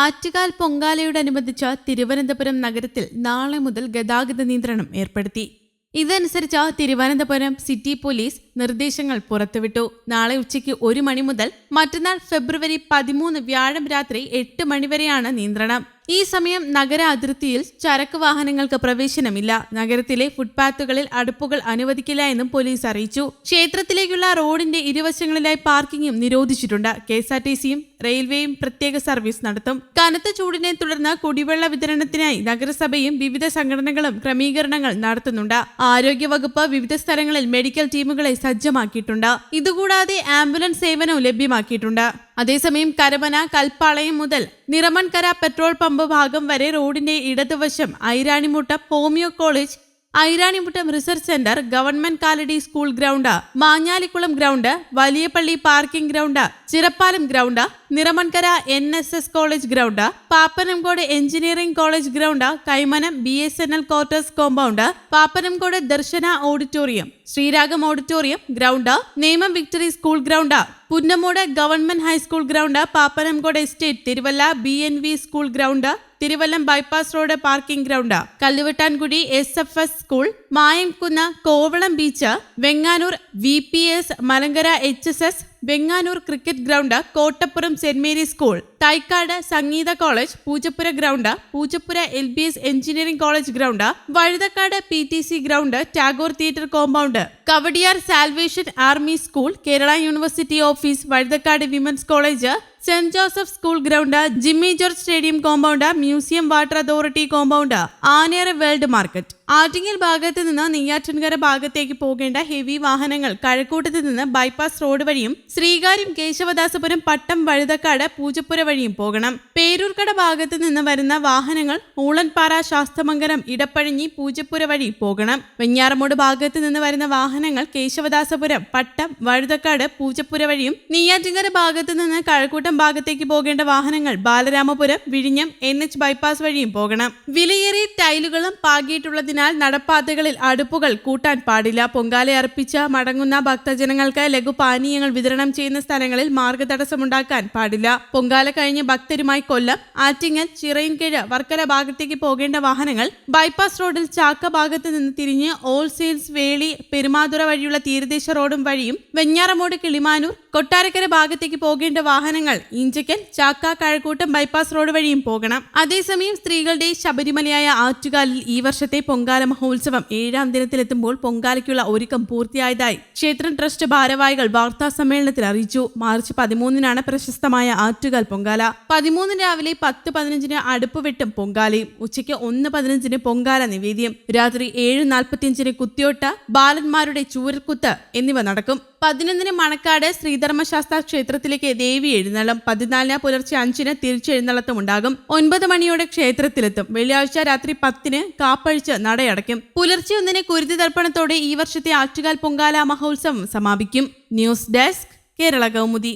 ആറ്റുകാൽ പൊങ്കാലയോടനുബന്ധിച്ച് തിരുവനന്തപുരം നഗരത്തിൽ നാളെ മുതൽ ഗതാഗത നിയന്ത്രണം ഏർപ്പെടുത്തി. ഇതനുസരിച്ച് തിരുവനന്തപുരം സിറ്റി പോലീസ് നിർദ്ദേശങ്ങൾ പുറത്തുവിട്ടു. നാളെ ഉച്ചയ്ക്ക് ഒരു മണി മുതൽ മറ്റന്നാൾ ഫെബ്രുവരി പതിമൂന്ന് വ്യാഴം രാത്രി എട്ട് മണിവരെയാണ് നിയന്ത്രണം. ഈ സമയം നഗര അതിർത്തിയിൽ ചരക്ക് വാഹനങ്ങൾക്ക് പ്രവേശനമില്ല. നഗരത്തിലെ ഫുട്പാത്തുകളിൽ അടുപ്പുകൾ അനുവദിക്കില്ല എന്നും പോലീസ് അറിയിച്ചു. ക്ഷേത്രത്തിലേക്കുള്ള റോഡിന്റെ ഇരുവശങ്ങളിലായി പാർക്കിംഗും നിരോധിച്ചിട്ടുണ്ട്. കെ എസ് ആർ ടി സിയും റെയിൽവേയും പ്രത്യേക സർവീസ് നടത്തും. കനത്ത ചൂടിനെ തുടർന്ന് കുടിവെള്ള വിതരണത്തിനായി നഗരസഭയും വിവിധ സംഘടനകളും ക്രമീകരണങ്ങൾ നടത്തുന്നുണ്ട്. ആരോഗ്യവകുപ്പ് വിവിധ സ്ഥലങ്ങളിൽ മെഡിക്കൽ ടീമുകളെ സജ്ജമാക്കിയിട്ടുണ്ട്. ഇതുകൂടാതെ ആംബുലൻസ് സേവനവും ലഭ്യമാക്കിയിട്ടുണ്ട്. അതേസമയം കരമന കൽപ്പാളയം മുതൽ നിറമൺകര പെട്രോൾ പമ്പ് ഭാഗം വരെ റോഡിന്റെ ഇടതുവശം Iranimutta homeo college Iranimuttam research centre government Kaladi school ground Manjalikulam ground Valiyapally parking ground Chirappalam ground Niramankara N S S college ground Pappanamcode engineering college ground Kaimanam B S N L quarters compound Pappanamcode Darshana auditorium Sreeragam auditorium ground Nemom victory school ground Punnamoodu government high school ground Pappanamcode estate Thiruvalla B N V school ground Thiruvallam bypass road parking ground Kalluvettankuzhy S F S school Mayamkunnu Kovalam beach Venganoor V P S Malankara H S S Venganoor cricket ground Kottappuram saint Mary's school. Thycaud Sangeetha college Poojappura ground Poojappura L B S engineering college ground Vazhuthacaud P T C ground Tagore theatre compound Kowdiar salvation army school Kerala university office Vazhuthacaud women's college saint Joseph school ground Jimmy George stadium compound museum water authority compound Anayara world market. Attingal ഭാഗത്ത് നിന്ന് നെയ്യാറ്റിൻകര ഭാഗത്തേക്ക് പോകേണ്ട heavy വാഹനങ്ങൾ കഴക്കൂട്ടത്ത് നിന്ന് bypass road വഴിയും ശ്രീകാര്യം കേശവദാസപുരം പട്ടം വഴുതക്കാട് പൂജപ്പുര വഴിയും പോകണം. പേരൂർക്കട ഭാഗത്ത് നിന്ന് വരുന്ന വാഹനങ്ങൾ ഊളൻപാറ ശാസ്തമംഗലം ഇടപ്പഴിഞ്ഞി പൂജപ്പുര വഴി പോകണം. വെഞ്ഞാറമൂട് ഭാഗത്ത് നിന്ന് വരുന്ന വാഹനങ്ങൾ കേശവദാസപുരം പട്ടം വഴുതക്കാട് പൂജപ്പുര വഴിയും നെയ്യാറ്റിൻകര ഭാഗത്ത് നിന്ന് കഴക്കൂട്ടം ഭാഗത്തേക്ക് പോകേണ്ട വാഹനങ്ങൾ ബാലരാമപുരം വിഴിഞ്ഞം എൻ എച്ച് ബൈപ്പാസ് വഴിയും പോകണം. വിലയേറിയ ടൈലുകളും പാകിയിട്ടുള്ളതിനാൽ നടപ്പാതകളിൽ അടുപ്പുകൾ കൂട്ടാൻ പാടില്ല. പൊങ്കാല അർപ്പിച്ച മടങ്ങുന്ന ഭക്തജനങ്ങൾക്ക് ലഘുപാനീയങ്ങൾ വിതരണം ചെയ്യുന്ന സ്ഥലങ്ങളിൽ മാർഗതടസ്സമുണ്ടാക്കാൻ പാടില്ല. പൊങ്കാല കഴിഞ്ഞ് ഭക്തരുമായി കൊല്ലം ആറ്റിങ്ങൽ ചിറയിൻകീഴ് വർക്കല ഭാഗത്തേക്ക് പോകേണ്ട വാഹനങ്ങൾ ബൈപ്പാസ് റോഡിൽ ചാക്ക ഭാഗത്ത് നിന്ന് തിരിഞ്ഞ് ഓൾ സെയിൽസ് വേളി പെരുമാതുറ വഴിയുള്ള തീരദേശ റോഡും വഴിയും വെഞ്ഞാറമോട് കിളിമാനൂർ കൊട്ടാരക്കര ഭാഗത്തേക്ക് പോകേണ്ട വാഹനങ്ങൾ ഇഞ്ചക്കൽ ചാക്ക കഴക്കൂട്ടം ബൈപ്പാസ് റോഡ് വഴിയും പോകണം. അതേസമയം സ്ത്രീകളുടെ ശബരിമലയായ ആറ്റുകാലിൽ ഈ വർഷത്തെ പൊങ്കാല മഹോത്സവം ഏഴാം ദിനത്തിലെത്തുമ്പോൾ പൊങ്കാലയ്ക്കുള്ള ഒരുക്കം പൂർത്തിയായതായി ക്ഷേത്രം ട്രസ്റ്റ് ഭാരവാഹികൾ വാർത്താ സമ്മേളനത്തിൽ അറിയിച്ചു. മാർച്ച് പതിമൂന്നിനാണ് പ്രശസ്തമായ ആറ്റുകാൽ പൊങ്കാല. പതിമൂന്ന് രാവിലെ പത്ത് പതിനഞ്ചിന് അടുപ്പ് വെട്ടും പൊങ്കാലയും. ഉച്ചയ്ക്ക് ഒന്ന് പതിനഞ്ചിന് പൊങ്കാല നിവേദ്യം. രാത്രി ഏഴ് നാൽപ്പത്തിയഞ്ചിന് കുത്തിയോട്ട ബാലന്മാരുടെ ചൂരൽക്കുത്ത് എന്നിവ നടക്കും. പതിനൊന്നിന് മണക്കാട് ശ്രീധർമ്മശാസ്ത്ര ക്ഷേത്രത്തിലേക്ക് ദേവി എഴുന്നള്ളം. പതിനാലിന് പുലർച്ചെ അഞ്ചിന് തിരിച്ചെഴുന്നള്ളത്തും ഉണ്ടാകും. ഒൻപത് മണിയോടെ ക്ഷേത്രത്തിലെത്തും. വെള്ളിയാഴ്ച രാത്രി പത്തിന് കാപ്പഴിച്ച് നടയടയ്ക്കും. പുലർച്ചെ ഒന്നിന് കുരുതി തർപ്പണത്തോടെ ഈ വർഷത്തെ ആറ്റുകാൽ പൊങ്കാല മഹോത്സവം സമാപിക്കും. News desk Kerala Kaumudi.